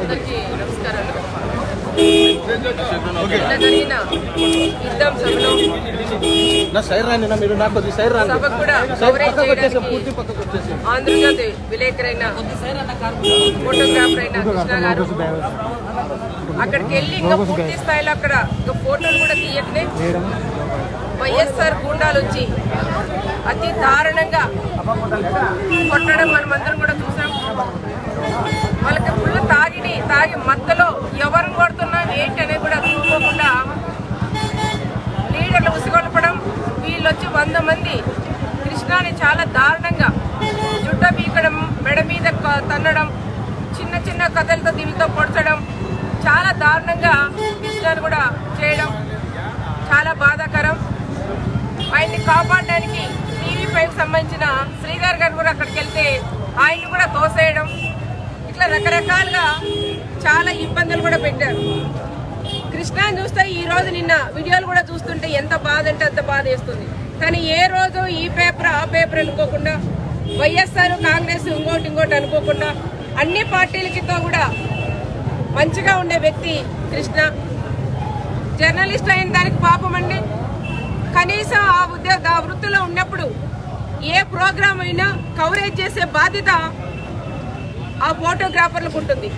అందరికీ నమస్కారాలు. జరిగిన యుద్ధం సభలో. సభకు కూడా కవరేజ్ చేయడానికి పూర్తి పక్కకు వచ్చేసి. ఆంధ్రజ్యోతి విలేకరైన ఫోటోగ్రాఫర్ అయిన కృష్ణ గారు. అక్కడికి వెళ్ళి ఇంకా పూర్తి స్థాయిలో అక్కడ ఇంకా ఫోటోలు కూడా తీయట్లే. వైఎస్ఆర్ గుండాలు వచ్చి అతి దారుణంగా కొట్టడం మనమందరం కూడా చూసాం. వాళ్ళకి తాగిని తాగి మత్తలో ఎవరిని కొడుతున్నాం ఏంటి అనేది కూడా చూసుకోకుండా లీడర్లు ఉసిగొల్పడం వీళ్ళు వచ్చి వంద మంది కృష్ణాని చాలా దారుణంగా జుట్ట పీకడం మెడ మీద క- తన్నడం చిన్న చిన్న కథలతో దీనితో పొడచడం చాలా దారుణంగా కృష్ణాన్ని కూడా చేయడం చాలా బాధాకరం. ఆయన్ని కాపాడడానికి టీవీ ఫైవ్ సంబంధించిన శ్రీధర్ గారు కూడా అక్కడికి వెళ్తే ఆయన్ని కూడా తోసేయడం ఇట్లా రకరకాలుగా చాలా ఇబ్బందులు కూడా పెట్టారు. కృష్ణాని చూస్తే ఈ రోజు నిన్న వీడియోలు కూడా చూస్తుంటే ఎంత బాధ అంటే అంత బాధ వేస్తుంది. కానీ ఏ రోజు ఈ పేపర్ ఆ పేపర్ అనుకోకుండా వైఎస్ఆర్ కాంగ్రెస్ ఇంకోటి ఇంకోటి అనుకోకుండా అన్ని పార్టీలకితో కూడా మంచిగా ఉండే వ్యక్తి కృష్ణ. జర్నలిస్ట్ అయిన దానికి పాపం అండి. కనీసం ఆ ఉద్యోగ ఆ వృత్తిలో ఉన్నప్పుడు ఏ ప్రోగ్రామ్ అయినా కవరేజ్ చేసే బాధ్యత ఆ ఫోటోగ్రాఫర్లకు ఉంటుంది.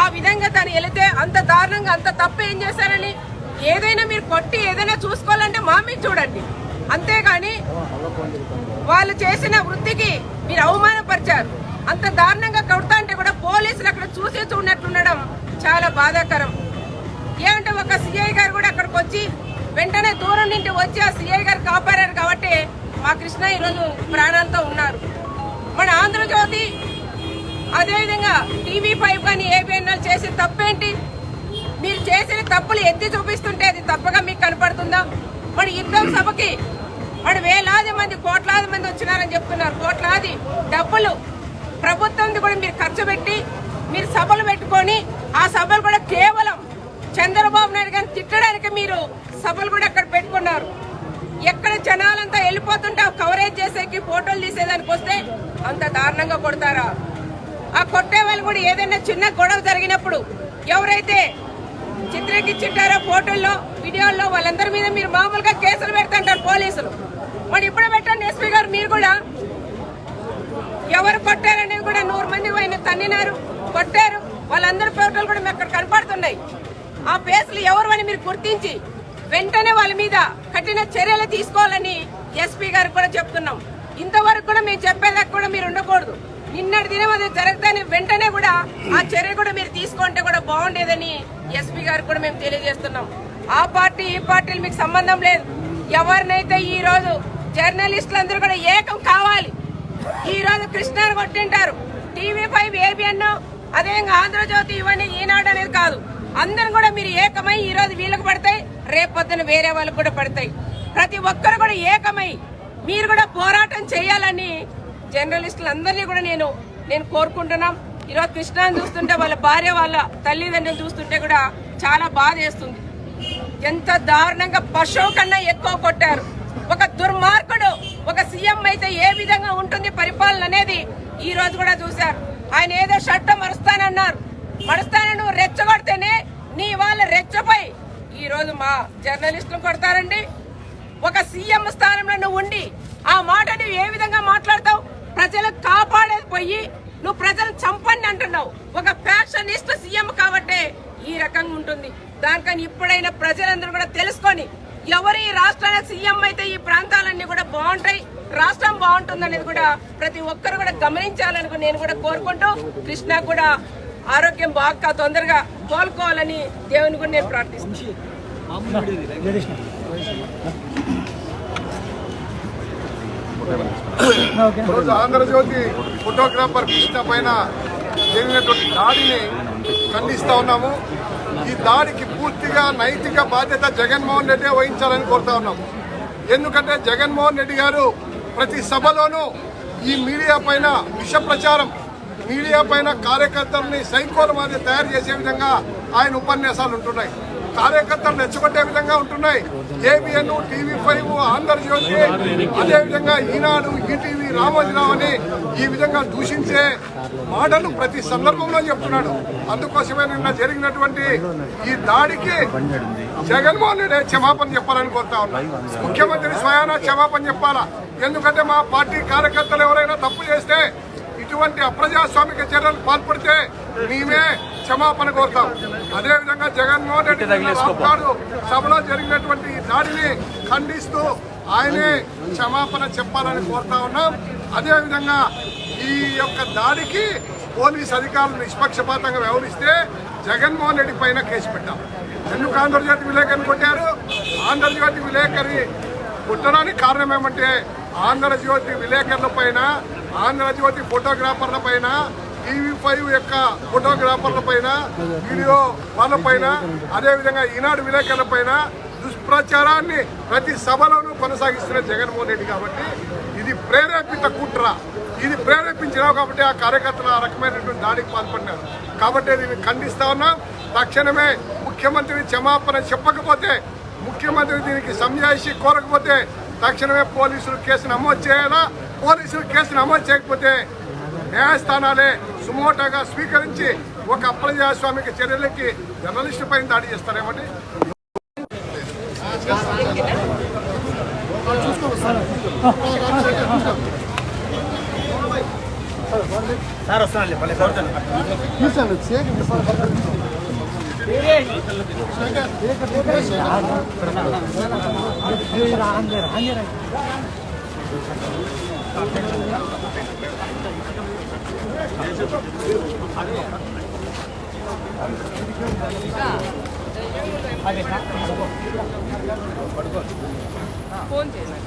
ఆ విధంగా తను వెళితే అంత దారుణంగా అంత తప్పు ఏం చేశారని ఏదైనా మీరు కొట్టి ఏదైనా చూసుకోవాలంటే మా మీద చూడండి. అంతేగాని వాళ్ళు చేసిన వృత్తికి మీరు అవమానపరిచారు. అంత దారుణంగా కొడతా అంటే కూడా పోలీసులు అక్కడ చూసి చూడనట్లుండడం చాలా బాధాకరం. ఏమంటే ఒక సిఐ గారు కూడా అక్కడికి వచ్చి వెంటనే దూరం నుండి వచ్చి ఆ సిఐ గారు కాపాడారు కాబట్టి మా కృష్ణ ఈరోజు ప్రాణాలతో ఉన్నారు. మన ఆంధ్రజ్యోతి అదేవిధంగా టీవీ ఫైవ్ కానీ ఏబిఎన్ఎల్ చేసే తప్పేంటి? మీరు చేసిన తప్పులు ఎత్తి చూపిస్తుంటే అది తప్పగా మీకు కనపడుతుందా? మన యుద్ధం సభకి మన వేలాది మంది కోట్లాది మంది వచ్చినారని చెప్తున్నారు. కోట్లాది డబ్బులు ప్రభుత్వం కూడా మీరు ఖర్చు పెట్టి మీరు సభలు పెట్టుకొని ఆ సభలు కూడా కేవలం చంద్రబాబు నాయుడు గారిని తిట్టడానికి మీరు సభలు కూడా అక్కడ పెట్టుకున్నారు. ఎక్కడ జనాలంతా వెళ్ళిపోతుంటే కవరేజ్ చేసేకి ఫోటోలు తీసేదానికి వస్తే అంత దారుణంగా కొడతారా? ఆ కొట్టే వాళ్ళు కూడా ఏదైనా చిన్న గొడవ జరిగినప్పుడు ఎవరైతే చిత్రీకరించారో ఫోటోల్లో వీడియోల్లో వాళ్ళందరి మీద మీరు మామూలుగా కేసులు పెడుతుంటారు పోలీసులు. మరి ఇప్పుడు పెట్టండి ఎస్పీ గారు మీరు కూడా. ఎవరు కొట్టారనేది కూడా నూరు మంది ఆయన తన్నినారు కొట్టారు. వాళ్ళందరి ఫోటోలు కూడా మీకు అక్కడ కనపడుతున్నాయి. ఆ పేసులు ఎవరు అని మీరు గుర్తించి వెంటనే వాళ్ళ మీద కఠిన చర్యలు తీసుకోవాలని ఎస్పీ గారికి కూడా చెప్తున్నాం. ఇంతవరకు కూడా మేము చెప్పేదాకా కూడా మీరు ఉండకూడదు. నిన్నటి దినం అది జరగదని వెంటనే కూడా ఆ చర్య కూడా మీరు తీసుకుంటే కూడా బాగుండేదని ఎస్పీ గారు కూడా మేము తెలియజేస్తున్నాం. ఆ పార్టీ ఈ పార్టీలు మీకు సంబంధం లేదు. ఎవరినైతే ఈ రోజు జర్నలిస్టులు అందరూ కూడా ఏకం కావాలి ఈ రోజు కృష్ణను కొట్టింటారు. టీవీ ఫైవ్ ఏబిఎన్ అదేవిధంగా ఆంధ్రజ్యోతి ఇవన్నీ ఈనాడు అనేది కాదు. అందరం కూడా మీరు ఏకమై ఈ రోజు వీళ్ళకి పడతాయి రేపొద్దున వేరే వాళ్ళకి కూడా పడతాయి. ప్రతి ఒక్కరు కూడా ఏకమై మీరు కూడా పోరాటం చేయాలని జర్నలిస్టులందరినీ కూడా నేను నేను కోరుకుంటున్నాం. ఈరోజు కృష్ణాని చూస్తుంటే వాళ్ళ భార్య వాళ్ళ తల్లిదండ్రులు చూస్తుంటే కూడా చాలా బాధ వేస్తుంది. ఎంత దారుణంగా పశువు కన్నా ఎక్కువ కొట్టారు. ఒక దుర్మార్గుడు ఒక సీఎం అయితే ఏ విధంగా ఉంటుంది పరిపాలన అనేది ఈ రోజు కూడా చూశారు. ఆయన ఏదో షర్ట్ మరుస్తానన్నారు. మరుస్తానని నువ్వు రెచ్చగొడితేనే నీ వాళ్ళ రెచ్చపై ఈ రోజు మా జర్నలిస్టులు కొడతారండి. ఒక సీఎం స్థానంలో నువ్వు ఉండి ఆ మాట నువ్వు ఏ విధంగా మాట్లాడతావు? ప్రజలకు కాపాడేది పోయి నువ్వు ప్రజలను చంపండి అంటున్నావు. ఒక ఫ్యాక్షనిస్ట్ సీఎం కాబట్టే ఈ రకంగా ఉంటుంది. దానికని ఇప్పుడైనా ప్రజలందరూ కూడా తెలుసుకొని ఎవరు ఈ రాష్ట్రానికి సీఎం అయితే ఈ ప్రాంతాలన్నీ కూడా బాగుంటాయి రాష్ట్రం బాగుంటుంది అనేది కూడా ప్రతి ఒక్కరు కూడా గమనించాలని నేను కూడా కోరుకుంటూ కృష్ణ కూడా ఆరోగ్యం బాగా తొందరగా కోలుకోవాలని దేవుని కూడా నేను ప్రార్థిస్తున్నాను. ఈరోజు ఆంధ్రజ్యోతి ఫోటోగ్రాఫర్ కృష్ణ పైన జరిగినటువంటి దాడిని ఖండిస్తా ఉన్నాము. ఈ దాడికి పూర్తిగా నైతిక బాధ్యత జగన్మోహన్ రెడ్డి వహించాలని కోరుతా ఉన్నాము. ఎందుకంటే జగన్మోహన్ రెడ్డి గారు ప్రతి సభలోనూ ఈ మీడియా పైన విష ప్రచారం మీడియా పైన కార్యకర్తల్ని సైకోల మాదిరి తయారు చేసే విధంగా ఆయన ఉపన్యాసాలు ఉంటున్నాయి. కార్యకర్తలు రెచ్చగొట్టే విధంగా ఉంటున్నాయి. ఏబిఎన్ టీవీ ఫైవ్ ఆంధ్రజ్యోతి అదేవిధంగా ఈనాడు ఈటీవీ రామోజీరావు అని ఈ విధంగా దూషించే మాటలు ప్రతి సందర్భంలో చెప్తున్నాడు. అందుకోసమే నిన్న జరిగినటువంటి ఈ దాడికి జగన్మోహన్ రెడ్డి క్షమాపణ చెప్పాలని కోరుతా ఉన్నా. ముఖ్యమంత్రి స్వయానా క్షమాపణ చెప్పాలా? ఎందుకంటే మా పార్టీ కార్యకర్తలు ఎవరైనా తప్పు చేస్తే ఇటువంటి అప్రజాస్వామిక చర్యలు పాల్పడితే మేమే క్షమాపణ కోరుతాం. అదేవిధంగా జగన్మోహన్ రెడ్డి రాప్తాడు సభలో జరిగినటువంటి దాడిని ఖండిస్తూ ఆయనే క్షమాపణ చెప్పాలని కోరుతా ఉన్నాం. అదేవిధంగా ఈ యొక్క దాడికి పోలీస్ అధికారులు నిష్పక్షపాతంగా వ్యవహరిస్తే జగన్మోహన్ రెడ్డి పైన కేసు పెట్టాం. ఎందుకు ఆంధ్రజ్యోతి విలేకరిని కొట్టారు? ఆంధ్రజ్యోతి విలేకరి కొట్టడానికి కారణం ఏమంటే ఆంధ్రజ్యోతి విలేకరుల పైన ఆంధ్రజ్యోతి ఫోటోగ్రాఫర్ల పైన టీవీ ఫైవ్ యొక్క ఫోటోగ్రాఫర్ల పైన వీడియో వాళ్ళ పైన అదేవిధంగా ఈనాడు విలేకరుల పైన దుష్ప్రచారాన్ని ప్రతి సభలోనూ కొనసాగిస్తున్న జగన్మోహన్ రెడ్డి కాబట్టి ఇది ప్రేరేపిత కుట్ర. ఇది ప్రేరేపించినావు కాబట్టి ఆ కార్యకర్తలు ఆ రకమైనటువంటి దాడికి పాల్పడినారు కాబట్టి దీన్ని ఖండిస్తా ఉన్నాం. తక్షణమే ముఖ్యమంత్రి క్షమాపణ చెప్పకపోతే ముఖ్యమంత్రి దీనికి సంజాయిషి కోరకపోతే తక్షణమే పోలీసులు కేసు నమోదు చేయాలా? పోలీసులు కేసు నమోదు చేయకపోతే న్యాయస్థానాలే సుమోటోగా స్వీకరించి ఒక అప్రజాస్వామిక చర్యలకి జర్నలిస్టు పైన దాడి చేస్తారేమండి? ఫోన్ చేయను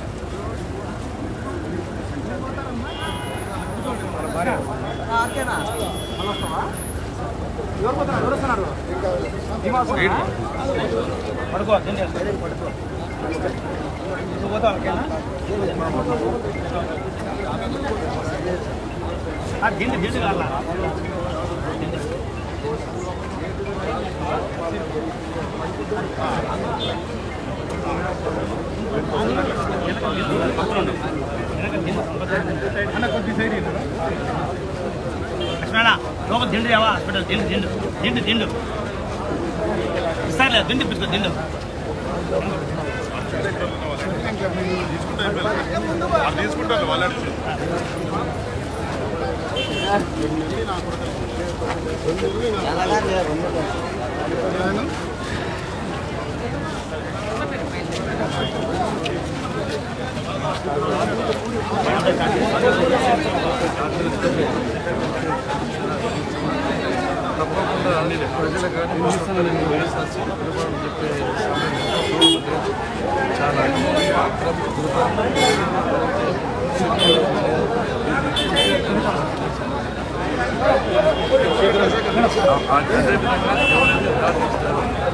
పడుకో పడుకో దిండు దిండు కావాలా లక్ష్మణ లోపల దిండు ఏవా హాస్పిటల్ దిండు దిండు దిండు దిండు. ఇస్తారులే దిండు పిసుకో దిండు. తీసుకుంటారు వాళ్ళ తప్పకుండా అన్ని ప్రజలు కానీ వస్తారని వైఎస్ఆర్సీ పిలుపుని చెప్పే చాలా అదేవిధంగా ఎవరైతే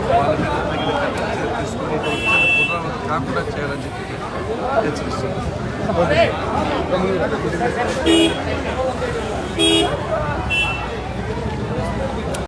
వాళ్ళ మీద తగిన కఠిన తీసుకుని పునరావృతం కాకుండా చేయాలని చెప్పి హెచ్చరిస్తున్నారు You.